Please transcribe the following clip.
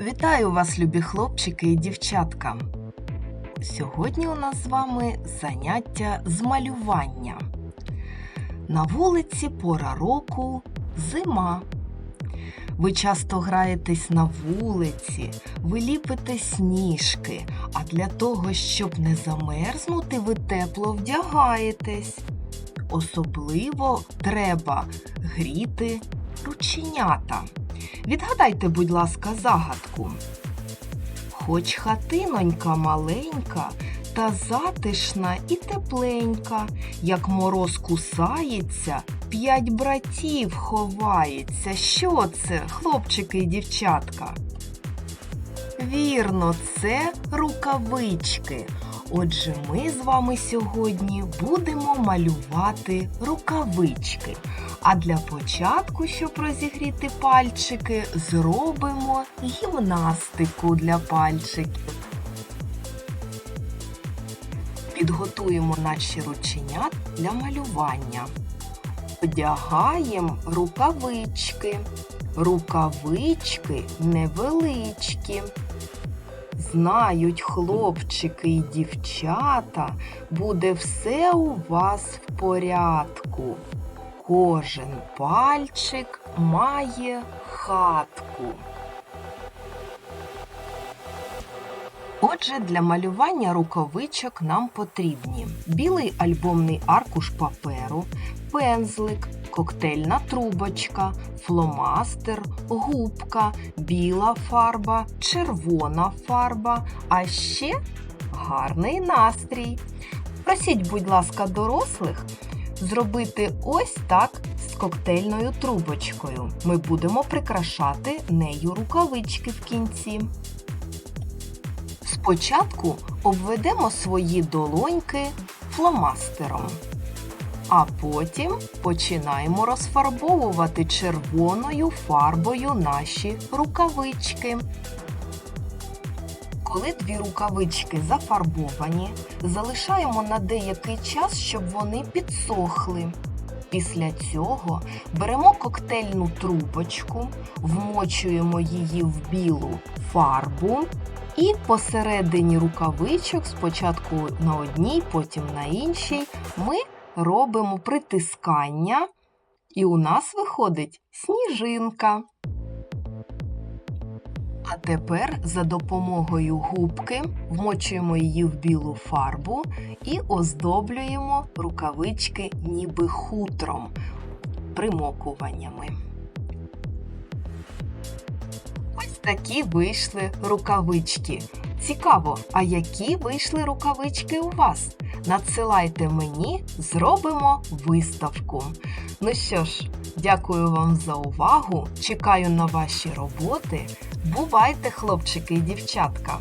Вітаю вас, любі хлопчики і дівчатка! Сьогодні у нас з вами заняття з малювання. На вулиці пора року зима. Ви часто граєтесь на вулиці, ви ліпите сніжки, а для того, щоб не замерзнути, ви тепло вдягаєтесь. Особливо треба гріти рученята. Відгадайте, будь ласка, загадку. Хоч хатинонька маленька, та затишна і тепленька, як мороз кусається, п'ять братів ховається. Що це, хлопчики і дівчатка? Вірно, це рукавички. Отже, ми з вами сьогодні будемо малювати рукавички. А для початку, щоб розігріти пальчики, зробимо гімнастику для пальчиків. Підготуємо наші рученят для малювання. Одягаємо рукавички. Рукавички невеличкі. Знають хлопчики і дівчата, буде все у вас в порядку. Кожен пальчик має хатку. Отже, для малювання рукавичок нам потрібні білий альбомний аркуш паперу, пензлик, коктейльна трубочка, фломастер, губка, біла фарба, червона фарба, а ще гарний настрій. Просіть, будь ласка, дорослих зробити ось так з коктейльною трубочкою. Ми будемо прикрашати нею рукавички в кінці. Спочатку обведемо свої долоньки фломастером, а потім починаємо розфарбовувати червоною фарбою наші рукавички. Коли дві рукавички зафарбовані, залишаємо на деякий час, щоб вони підсохли. Після цього беремо коктейльну трубочку, вмочуємо її в білу фарбу і посередині рукавичок, спочатку на одній, потім на іншій, ми робимо притискання, і у нас виходить сніжинка. А тепер за допомогою губки вмочуємо її в білу фарбу і оздоблюємо рукавички ніби хутром, примокуваннями. Ось такі вийшли рукавички. Цікаво, а які вийшли рукавички у вас? Надсилайте мені, зробимо виставку. Ну що ж, дякую вам за увагу. Чекаю на ваші роботи. Бувайте, хлопчики і дівчатка!